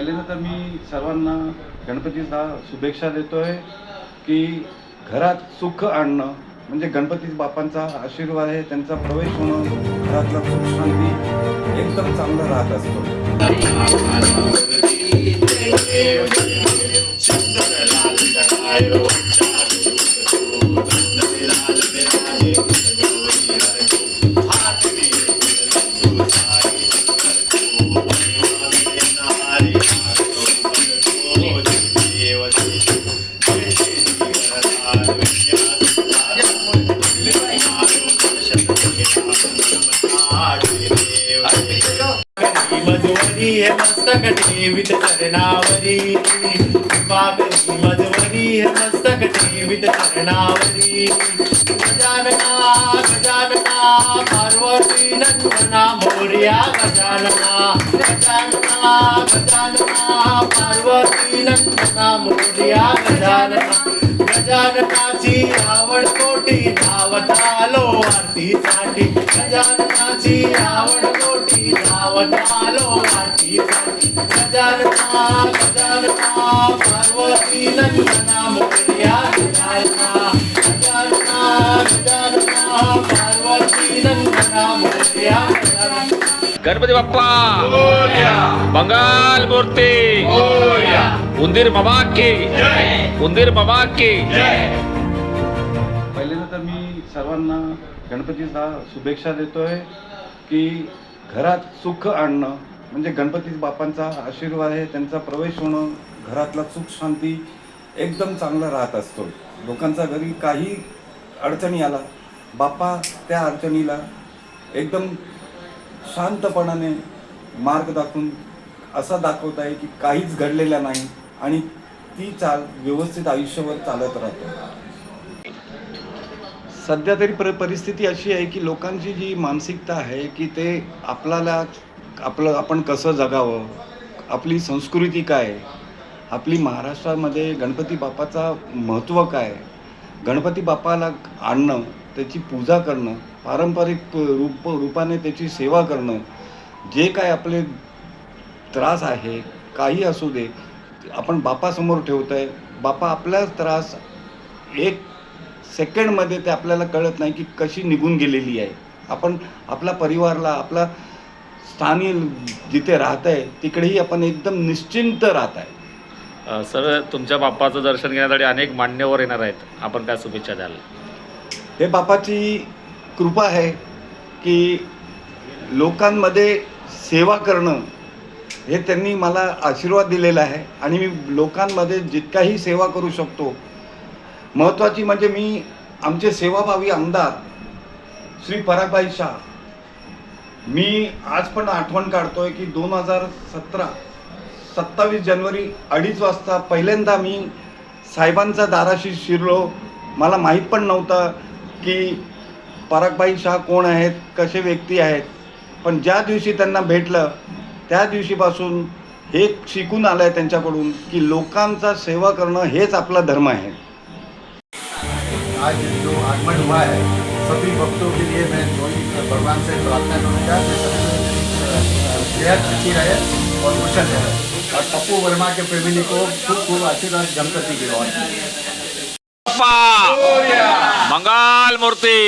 पहिल्यांदा तर मी सर्वांना गणपतीचा शुभेच्छा देतो आहे की घरात सुख आणणं म्हणजे गणपती बापांचा आशीर्वाद आहे त्यांचा प्रवेश होणं घरातला सुख शांती एकदम चांगलं राहत असतो मजवरी हे मस्तक ठेवित चरणावरी बागरी मजवरी हे मस्तक ठेवित चरणावरी गजानना गजानना पार्वती नंदना मोर्या गजानना गजानना गजानना पार्वती नंदना मोर्या गजानना गजाननाची आवड कोटी धावत आलो आरतीसाठी गजाननाची आवड कोटी धावत आलो आरतीसाठी गजानना गजानना पार्वती नंदना मोर्या गजानना गजानना गजानना पार्वती नंदना मोर्या गणपती बाप्पा! बंगाल मूर्ती! उंदीर मामा की! उंदीर की! मी सर्वांना गणपतीचा शुभेच्छा देतोय की घरात सुख आणणं म्हणजे गणपती बापांचा आशीर्वाद आहे त्यांचा प्रवेश होणं घरातला सुख शांती एकदम चांगलं राहत असतो. लोकांचा घरी काही अडचणी आला बाप्पा त्या अडचणीला एकदम शांतपणाने मार्ग दाखवून असा दाखवत आहे की काहीच घडलेला नाही आणि ती चाल व्यवस्थित आयुष्यभर चालत राहतो. सध्या तरी पर परिस्थिती अशी आहे की लोकांची जी मानसिकता आहे की ते आपल्याला आपलं आपण कसं जगावं आपली संस्कृती काय आहे? आपली महाराष्ट्रामध्ये गणपती बाप्पाचा महत्त्व काय गणपती बाप्पाला आणणं त्याची पूजा करणं पारंपरिक रूप रूपाने त्याची सेवा करणं जे काय आपले त्रास आहे काही असू दे आपण बापासमोर ठेवत आहे बापा आपलाच त्रास एक सेकंडमध्ये ते आपल्याला कळत नाही की कशी निघून गेलेली आहे. आपण आपला परिवारला आपला स्थानीय जिथे राहत आहे तिकडेही आपण एकदम निश्चिंत राहत आहे. अ, सर तुमच्या बाप्पाचं दर्शन घेण्यासाठी अनेक मान्यवर येणार आहेत. आपण काय शुभेच्छा द्याल? हे बापाची कृपा आहे की लोकांमध्ये सेवा करणं हे त्यांनी मला आशीर्वाद दिलेला आहे आणि मी लोकांमध्ये जितकाही सेवा करू शकतो महत्त्वाची म्हणजे मी आमचे सेवाभावी आमदार श्री परागभाई शाह मी आज पण आठवण काढतोय की दोन हजार सतरा सत्तावीस जानेवारी अडीच वाजता पहिल्यांदा मी साहेबांचा दाराशी शिरलो. मला माहीत पण नव्हतं की परागभाई शाह कोण आहेत कसे व्यक्ती आहेत. पण ज्या दिवशी त्यांना भेटलं त्या दिवशीपासून हे शिकून आलं आहे त्यांच्याकडून की लोकांचा सेवा करणं हेच आपला धर्म आहे. आज जो आगमन हुआ है, सभी भक्तों के लिए मैं वही भगवान से प्रार्थना करूँगा सभी सेहत अच्छी रहे और कुशल रहे और पप्पू वर्मा के फैमिली को खूब खूब आशीर्वाद जमकर की गई और मंगल मूर्ती।